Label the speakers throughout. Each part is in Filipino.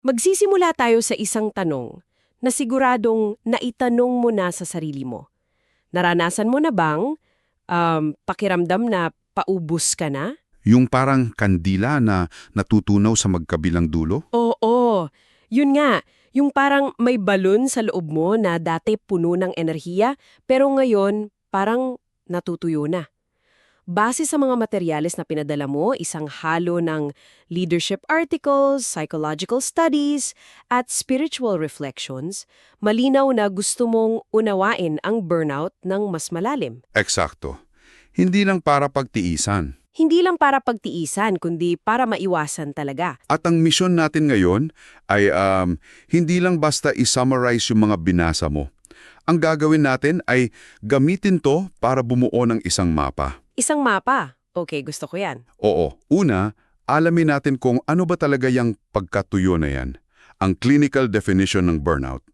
Speaker 1: Magsisimula tayo sa isang tanong na siguradong naitanong mo na sa sarili mo. Naranasan mo na bang um, pakiramdam na paubos ka na?
Speaker 2: Yung parang kandila na natutunaw sa magkabilang dulo?
Speaker 1: Oo, yun nga. Yung parang may balon sa loob mo na dati puno ng enerhiya, pero ngayon parang natutuyo na. Base sa mga materyales na pinadala mo, isang halo ng leadership articles, psychological studies, at spiritual reflections, malinaw na gusto mong unawain ang burnout ng mas malalim.
Speaker 2: Eksakto. Hindi lang para pagtiisan.
Speaker 1: Hindi lang para pagtiisan, kundi para maiwasan talaga.
Speaker 2: At ang misyon natin ngayon ay um, hindi lang basta i-summarize yung mga binasa mo. Ang gagawin natin ay gamitin to para bumuo ng isang mapa.
Speaker 1: Isang mapa. Okay, gusto ko yan.
Speaker 2: Oo, una, alamin natin kung ano ba talaga yung pagkatuyo na yan. Ang clinical definition ng burnout.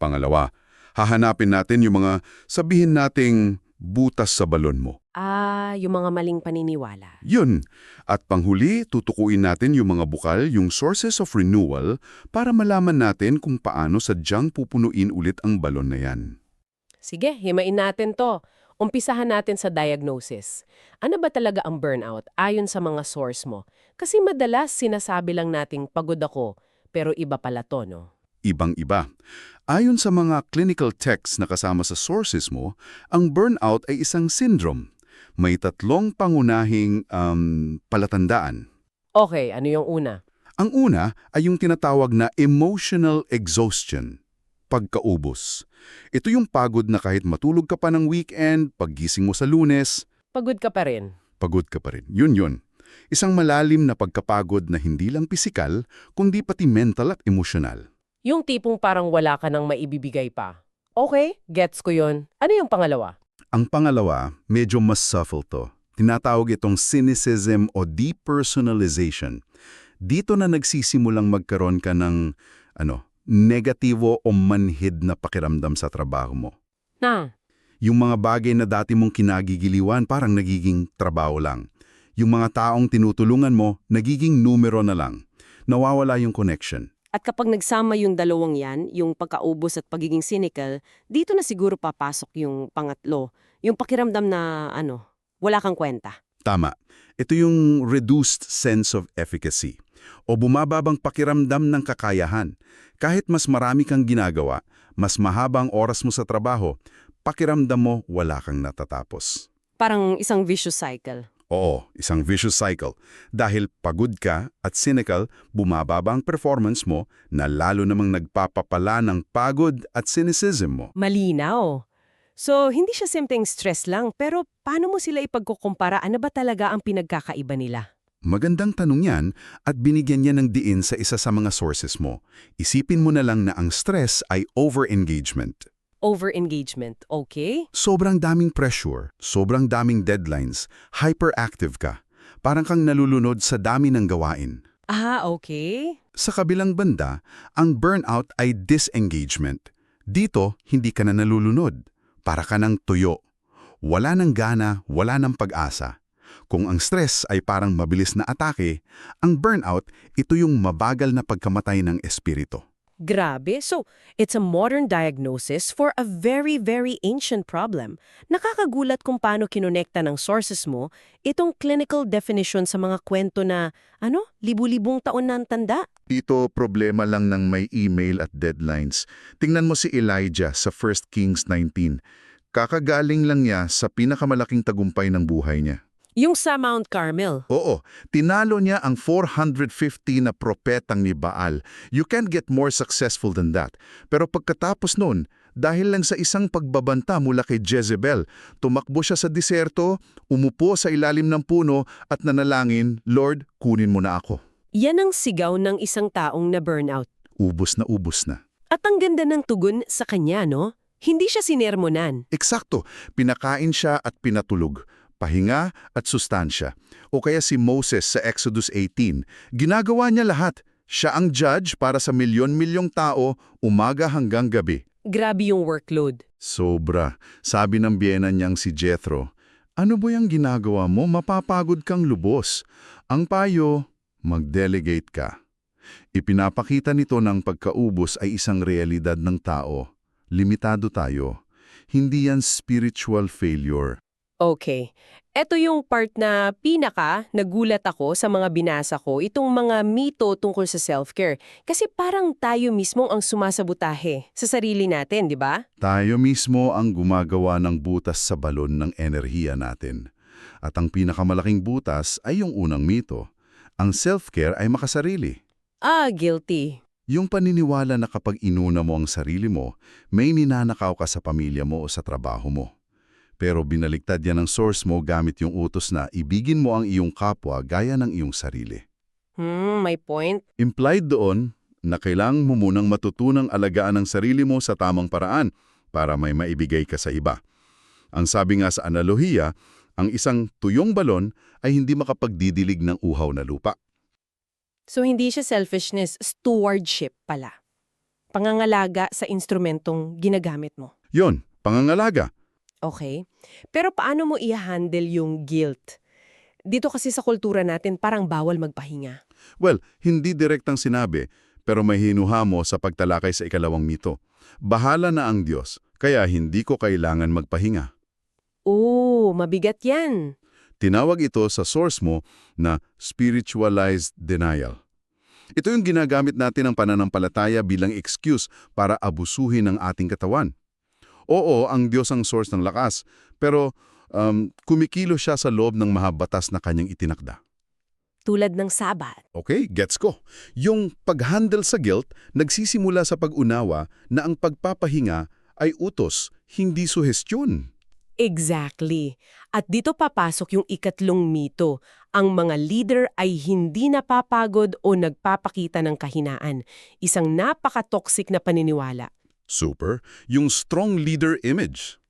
Speaker 2: Pangalawa, hahanapin natin yung mga sabihin nating butas sa balon mo.
Speaker 1: Ah, yung mga maling paniniwala.
Speaker 2: Yun. At panghuli, tutukuin natin yung mga bukal, yung sources of renewal, para malaman natin kung paano sadyang pupunuin ulit ang balon na yan.
Speaker 1: Sige, himain natin to. Umpisahan natin sa diagnosis. Ano ba talaga ang burnout ayon sa mga source mo? Kasi madalas sinasabi lang nating pagod ako, pero iba pala to, no?
Speaker 2: Ibang-iba. Ayon sa mga clinical texts na kasama sa sources mo, ang burnout ay isang syndrome. May tatlong pangunahing um, palatandaan.
Speaker 1: Okay, ano yung una?
Speaker 2: Ang una ay yung tinatawag na emotional exhaustion, pagkaubos. Ito yung pagod na kahit matulog ka pa ng weekend, paggising mo sa lunes,
Speaker 1: Pagod ka pa rin.
Speaker 2: pagod ka pa rin. Yun yun. Isang malalim na pagkapagod na hindi lang pisikal, kundi pati mental at emosyonal.
Speaker 1: Yung tipong parang wala ka nang maibibigay pa. Okay, gets ko yun. Ano yung pangalawa?
Speaker 2: Ang pangalawa, medyo mas subtle to. Tinatawag itong cynicism o depersonalization. Dito na nagsisimulang magkaroon ka ng ano, negatibo o manhid na pakiramdam sa trabaho mo.
Speaker 1: Na,
Speaker 2: Yung mga bagay na dati mong kinagigiliwan parang nagiging trabaho lang. Yung mga taong tinutulungan mo, nagiging numero na lang. Nawawala yung connection.
Speaker 1: At kapag nagsama yung dalawang yan, yung pagkaubos at pagiging cynical, dito na siguro papasok yung pangatlo. Yung pakiramdam na, ano, wala kang kwenta.
Speaker 2: Tama. Ito yung reduced sense of efficacy o bumababang pakiramdam ng kakayahan. Kahit mas marami kang ginagawa, mas mahaba ang oras mo sa trabaho, pakiramdam mo wala kang natatapos.
Speaker 1: Parang isang vicious cycle.
Speaker 2: Oo, isang vicious cycle. Dahil pagod ka at cynical, bumababa ang performance mo na lalo namang nagpapapala ng pagod at cynicism mo.
Speaker 1: Malinaw. So, hindi siya simpleng stress lang, pero paano mo sila ipagkukumpara? Ano ba talaga ang pinagkakaiba nila?
Speaker 2: Magandang tanong yan at binigyan niya ng diin sa isa sa mga sources mo. Isipin mo na lang na ang stress ay over-engagement.
Speaker 1: Over-engagement, okay?
Speaker 2: Sobrang daming pressure, sobrang daming deadlines, hyperactive ka. Parang kang nalulunod sa dami ng gawain.
Speaker 1: Ah, okay.
Speaker 2: Sa kabilang banda, ang burnout ay disengagement. Dito, hindi ka na nalulunod. Para ka ng tuyo. Wala ng gana, wala ng pag-asa. Kung ang stress ay parang mabilis na atake, ang burnout, ito yung mabagal na pagkamatay ng espiritu.
Speaker 1: Grabe. So, it's a modern diagnosis for a very, very ancient problem. Nakakagulat kung paano kinonekta ng sources mo itong clinical definition sa mga kwento na, ano, libu-libong taon na tanda.
Speaker 3: Dito problema lang ng may email at deadlines. Tingnan mo si Elijah sa 1 Kings 19. Kakagaling lang niya sa pinakamalaking tagumpay ng buhay niya.
Speaker 1: Yung sa Mount Carmel.
Speaker 3: Oo, tinalo niya ang 450 na propetang ni Baal. You can't get more successful than that. Pero pagkatapos nun, dahil lang sa isang pagbabanta mula kay Jezebel, tumakbo siya sa diserto, umupo sa ilalim ng puno at nanalangin, Lord, kunin mo na ako.
Speaker 1: Yan ang sigaw ng isang taong na burnout.
Speaker 3: Ubus na ubus na.
Speaker 1: At ang ganda ng tugon sa kanya, no? Hindi siya sinermonan.
Speaker 3: Eksakto, pinakain siya at pinatulog. Pahinga at sustansya. O kaya si Moses sa Exodus 18, ginagawa niya lahat. Siya ang judge para sa milyon-milyong tao umaga hanggang gabi.
Speaker 1: Grabe yung workload.
Speaker 3: Sobra. Sabi ng biyena niyang si Jethro, ano ba yung ginagawa mo? Mapapagod kang lubos. Ang payo, mag-delegate ka.
Speaker 2: Ipinapakita nito ng pagkaubos ay isang realidad ng tao. Limitado tayo. Hindi yan spiritual failure.
Speaker 1: Okay. Ito yung part na pinaka nagulat ako sa mga binasa ko, itong mga mito tungkol sa self-care. Kasi parang tayo mismo ang sumasabutahe sa sarili natin, di ba?
Speaker 2: Tayo mismo ang gumagawa ng butas sa balon ng enerhiya natin. At ang pinakamalaking butas ay yung unang mito. Ang self-care ay makasarili.
Speaker 1: Ah, guilty.
Speaker 2: Yung paniniwala na kapag inuna mo ang sarili mo, may ninanakaw ka sa pamilya mo o sa trabaho mo. Pero binaliktad yan ng source mo gamit yung utos na ibigin mo ang iyong kapwa gaya ng iyong sarili.
Speaker 1: Hmm, may point.
Speaker 2: Implied doon na kailangan mo munang matutunang alagaan ang sarili mo sa tamang paraan para may maibigay ka sa iba. Ang sabi nga sa analohiya, ang isang tuyong balon ay hindi makapagdidilig ng uhaw na lupa.
Speaker 1: So hindi siya selfishness, stewardship pala. Pangangalaga sa instrumentong ginagamit mo.
Speaker 2: Yon, pangangalaga.
Speaker 1: Okay. Pero paano mo i-handle yung guilt? Dito kasi sa kultura natin parang bawal magpahinga.
Speaker 2: Well, hindi direktang sinabi, pero may hinuha mo sa pagtalakay sa ikalawang mito. Bahala na ang Diyos, kaya hindi ko kailangan magpahinga.
Speaker 1: Oo, mabigat yan.
Speaker 2: Tinawag ito sa source mo na spiritualized denial. Ito yung ginagamit natin ng pananampalataya bilang excuse para abusuhin ang ating katawan. Oo, ang Diyos ang source ng lakas, pero um, kumikilo siya sa loob ng mahabatas na kanyang itinakda.
Speaker 1: Tulad ng sabat.
Speaker 2: Okay, gets ko. Yung pag-handle sa guilt nagsisimula sa pag-unawa na ang pagpapahinga ay utos, hindi suhestyon.
Speaker 1: Exactly. At dito papasok yung ikatlong mito. Ang mga leader ay hindi napapagod o nagpapakita ng kahinaan. Isang napaka-toxic na paniniwala.
Speaker 2: Super, yung strong leader image.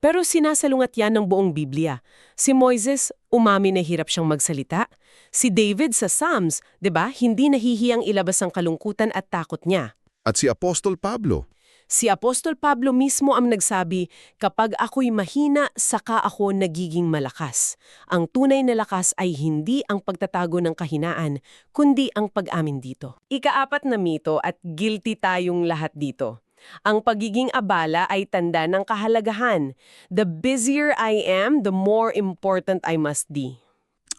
Speaker 1: Pero sinasalungat yan ng buong Biblia. Si Moises, umami na hirap siyang magsalita. Si David sa Psalms, 'di ba, hindi nahihiyang ilabas ang kalungkutan at takot niya.
Speaker 2: At si Apostol Pablo,
Speaker 1: Si Apostol Pablo mismo ang nagsabi, kapag ako'y mahina, saka ako nagiging malakas. Ang tunay na lakas ay hindi ang pagtatago ng kahinaan, kundi ang pag-amin dito. Ikaapat na mito at guilty tayong lahat dito. Ang pagiging abala ay tanda ng kahalagahan. The busier I am, the more important I must be.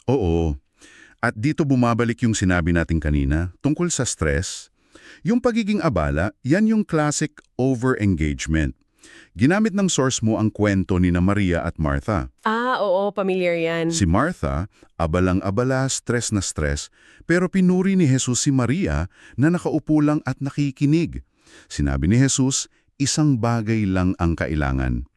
Speaker 2: Oo. At dito bumabalik yung sinabi natin kanina tungkol sa stress. Yung pagiging abala, yan yung classic over-engagement. Ginamit ng source mo ang kwento ni na Maria at Martha.
Speaker 1: Ah, oo, familiar yan.
Speaker 2: Si Martha, abalang-abala, stress na stress, pero pinuri ni Jesus si Maria na nakaupo lang at nakikinig. Sinabi ni Jesus, isang bagay lang ang kailangan.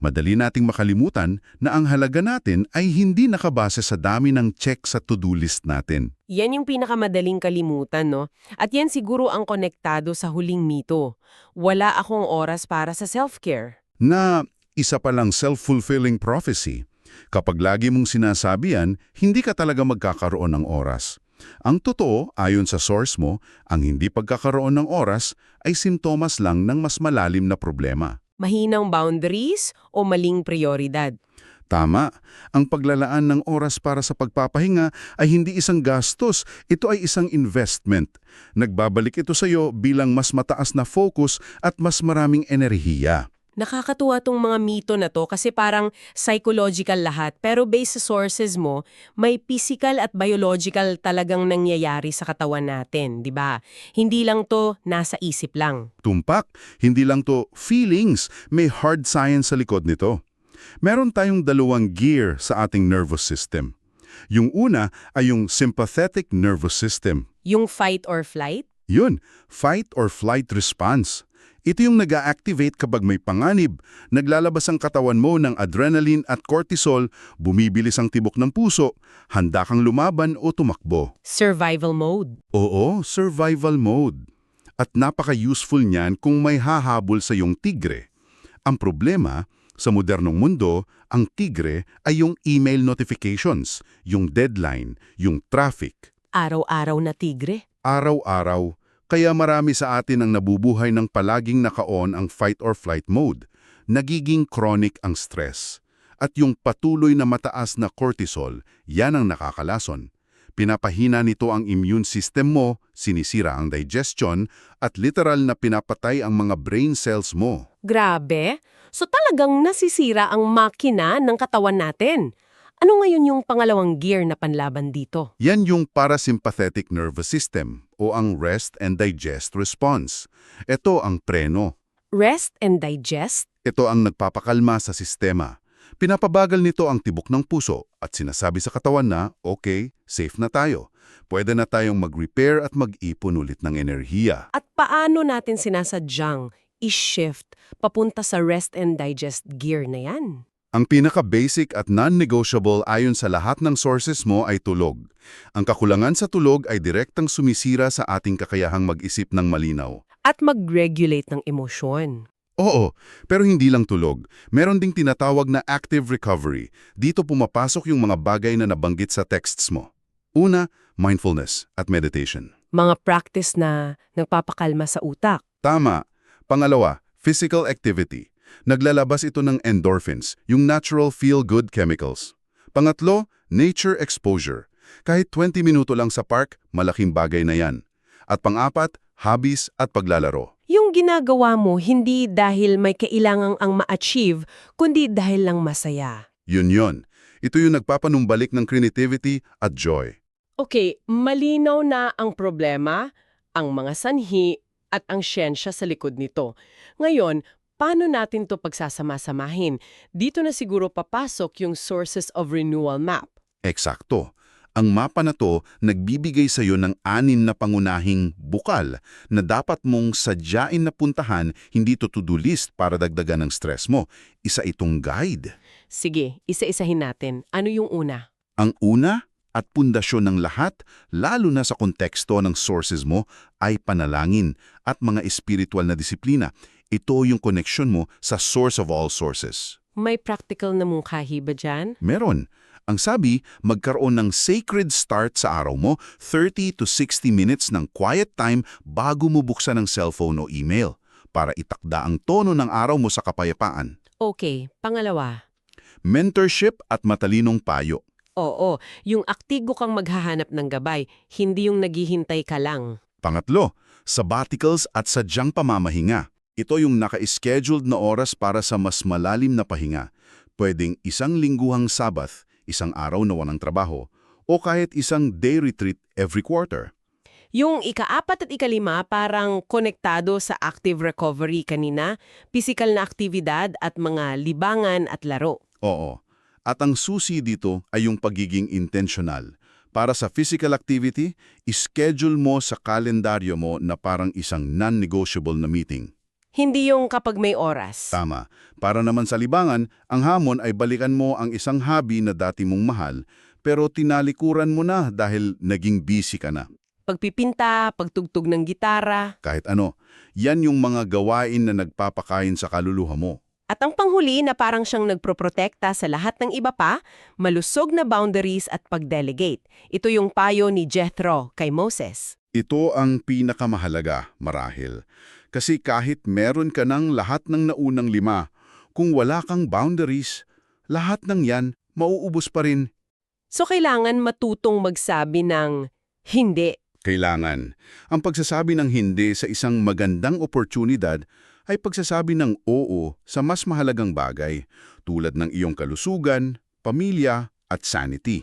Speaker 2: Madali nating makalimutan na ang halaga natin ay hindi nakabase sa dami ng check sa to-do list natin.
Speaker 1: Yan yung pinakamadaling kalimutan, no? At yan siguro ang konektado sa huling mito. Wala akong oras para sa self-care.
Speaker 2: Na isa palang self-fulfilling prophecy. Kapag lagi mong sinasabi yan, hindi ka talaga magkakaroon ng oras. Ang totoo, ayon sa source mo, ang hindi pagkakaroon ng oras ay simptomas lang ng mas malalim na problema.
Speaker 1: Mahinang boundaries o maling prioridad.
Speaker 2: Tama, ang paglalaan ng oras para sa pagpapahinga ay hindi isang gastos, ito ay isang investment. Nagbabalik ito sa iyo bilang mas mataas na focus at mas maraming enerhiya.
Speaker 1: Nakakatuwa tong mga mito na to kasi parang psychological lahat pero based sa sources mo, may physical at biological talagang nangyayari sa katawan natin, di ba? Hindi lang to nasa isip lang.
Speaker 2: Tumpak, hindi lang to feelings, may hard science sa likod nito. Meron tayong dalawang gear sa ating nervous system. Yung una ay yung sympathetic nervous system.
Speaker 1: Yung fight or flight?
Speaker 2: Yun, fight or flight response. Ito yung nag activate kapag may panganib, naglalabas ang katawan mo ng adrenaline at cortisol, bumibilis ang tibok ng puso, handa kang lumaban o tumakbo.
Speaker 1: Survival mode.
Speaker 2: Oo, survival mode. At napaka-useful niyan kung may hahabol sa yung tigre. Ang problema, sa modernong mundo, ang tigre ay yung email notifications, yung deadline, yung traffic.
Speaker 1: Araw-araw na tigre.
Speaker 2: Araw-araw, kaya marami sa atin ang nabubuhay ng palaging naka-on ang fight or flight mode. Nagiging chronic ang stress. At yung patuloy na mataas na cortisol, yan ang nakakalason. Pinapahina nito ang immune system mo, sinisira ang digestion, at literal na pinapatay ang mga brain cells mo.
Speaker 1: Grabe. So talagang nasisira ang makina ng katawan natin. Ano ngayon yung pangalawang gear na panlaban dito?
Speaker 2: Yan yung parasympathetic nervous system o ang rest and digest response. Ito ang preno.
Speaker 1: Rest and digest?
Speaker 2: Ito ang nagpapakalma sa sistema. Pinapabagal nito ang tibok ng puso at sinasabi sa katawan na, okay, safe na tayo. Pwede na tayong mag-repair at mag-ipon ulit ng enerhiya.
Speaker 1: At paano natin sinasadyang i-shift papunta sa rest and digest gear na yan?
Speaker 2: Ang pinaka-basic at non-negotiable ayon sa lahat ng sources mo ay tulog. Ang kakulangan sa tulog ay direktang sumisira sa ating kakayahang mag-isip ng malinaw.
Speaker 1: At mag-regulate ng emosyon.
Speaker 2: Oo, pero hindi lang tulog. Meron ding tinatawag na active recovery. Dito pumapasok yung mga bagay na nabanggit sa texts mo. Una, mindfulness at meditation.
Speaker 1: Mga practice na nagpapakalma sa utak.
Speaker 2: Tama. Pangalawa, physical activity. Naglalabas ito ng endorphins, yung natural feel-good chemicals. Pangatlo, nature exposure. Kahit 20 minuto lang sa park, malaking bagay na yan. At pang-apat, hobbies at paglalaro.
Speaker 1: Yung ginagawa mo hindi dahil may kailangang ang ma-achieve, kundi dahil lang masaya.
Speaker 2: Yun yon. Ito yung nagpapanumbalik ng creativity at joy.
Speaker 1: Okay, malinaw na ang problema, ang mga sanhi, at ang siyensya sa likod nito. Ngayon, paano natin to pagsasama-samahin? Dito na siguro papasok yung sources of renewal map.
Speaker 2: Eksakto. Ang mapa na to nagbibigay sa iyo ng anin na pangunahing bukal na dapat mong sadyain na puntahan hindi to to-do list para dagdagan ng stress mo. Isa itong guide.
Speaker 1: Sige, isa-isahin natin. Ano yung una?
Speaker 2: Ang una at pundasyon ng lahat, lalo na sa konteksto ng sources mo, ay panalangin at mga espiritual na disiplina. Ito yung connection mo sa source of all sources.
Speaker 1: May practical na mungkahi ba dyan?
Speaker 2: Meron. Ang sabi, magkaroon ng sacred start sa araw mo, 30 to 60 minutes ng quiet time bago mo buksan ang cellphone o email para itakda ang tono ng araw mo sa kapayapaan.
Speaker 1: Okay, pangalawa.
Speaker 2: Mentorship at matalinong payo.
Speaker 1: Oo, yung aktigo kang maghahanap ng gabay, hindi yung naghihintay ka lang.
Speaker 2: Pangatlo, sabbaticals at sadyang pamamahinga. Ito yung naka-scheduled na oras para sa mas malalim na pahinga. Pwedeng isang lingguhang sabath, isang araw na walang trabaho, o kahit isang day retreat every quarter.
Speaker 1: Yung ikaapat at ikalima parang konektado sa active recovery kanina, physical na aktibidad at mga libangan at laro.
Speaker 2: Oo. At ang susi dito ay yung pagiging intentional. Para sa physical activity, ischedule mo sa kalendaryo mo na parang isang non-negotiable na meeting.
Speaker 1: Hindi yung kapag may oras.
Speaker 2: Tama. Para naman sa libangan, ang hamon ay balikan mo ang isang hobby na dati mong mahal, pero tinalikuran mo na dahil naging busy ka na.
Speaker 1: Pagpipinta, pagtugtog ng gitara.
Speaker 2: Kahit ano, yan yung mga gawain na nagpapakain sa kaluluha mo.
Speaker 1: At ang panghuli na parang siyang nagproprotekta sa lahat ng iba pa, malusog na boundaries at pag-delegate. Ito yung payo ni Jethro kay Moses.
Speaker 2: Ito ang pinakamahalaga, marahil. Kasi kahit meron ka ng lahat ng naunang lima, kung wala kang boundaries, lahat ng yan mauubos pa rin.
Speaker 1: So kailangan matutong magsabi ng hindi.
Speaker 2: Kailangan. Ang pagsasabi ng hindi sa isang magandang oportunidad ay pagsasabi ng oo sa mas mahalagang bagay tulad ng iyong kalusugan, pamilya at sanity.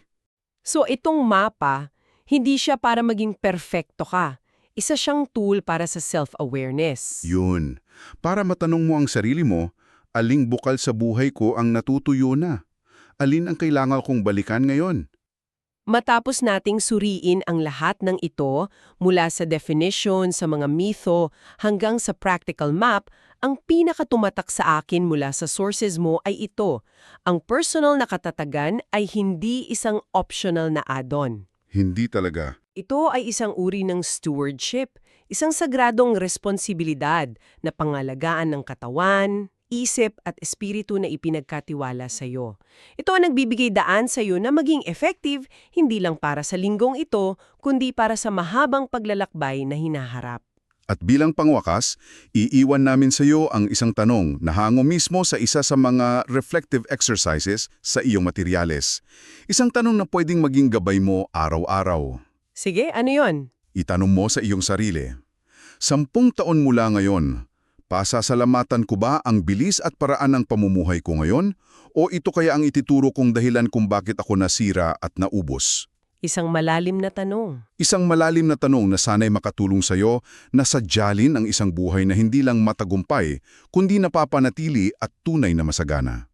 Speaker 1: So itong mapa, hindi siya para maging perfecto ka. Isa siyang tool para sa self-awareness.
Speaker 2: Yun. Para matanong mo ang sarili mo, aling bukal sa buhay ko ang natutuyo na? Alin ang kailangan kong balikan ngayon?
Speaker 1: Matapos nating suriin ang lahat ng ito, mula sa definition, sa mga mitho, hanggang sa practical map, ang pinakatumatak sa akin mula sa sources mo ay ito. Ang personal na katatagan ay hindi isang optional na add-on.
Speaker 2: Hindi talaga.
Speaker 1: Ito ay isang uri ng stewardship, isang sagradong responsibilidad na pangalagaan ng katawan, isip at espiritu na ipinagkatiwala sa iyo. Ito ang nagbibigay daan sa iyo na maging effective hindi lang para sa linggong ito, kundi para sa mahabang paglalakbay na hinaharap.
Speaker 2: At bilang pangwakas, iiwan namin sa iyo ang isang tanong na hango mismo sa isa sa mga reflective exercises sa iyong materyales. Isang tanong na pwedeng maging gabay mo araw-araw.
Speaker 1: Sige, ano yon?
Speaker 2: Itanong mo sa iyong sarili. Sampung taon mula ngayon, pasasalamatan ko ba ang bilis at paraan ng pamumuhay ko ngayon? O ito kaya ang itituro kong dahilan kung bakit ako nasira at naubos?
Speaker 1: Isang malalim na tanong.
Speaker 2: Isang malalim na tanong na sana'y makatulong sa iyo na sadyalin ang isang buhay na hindi lang matagumpay, kundi napapanatili at tunay na masagana.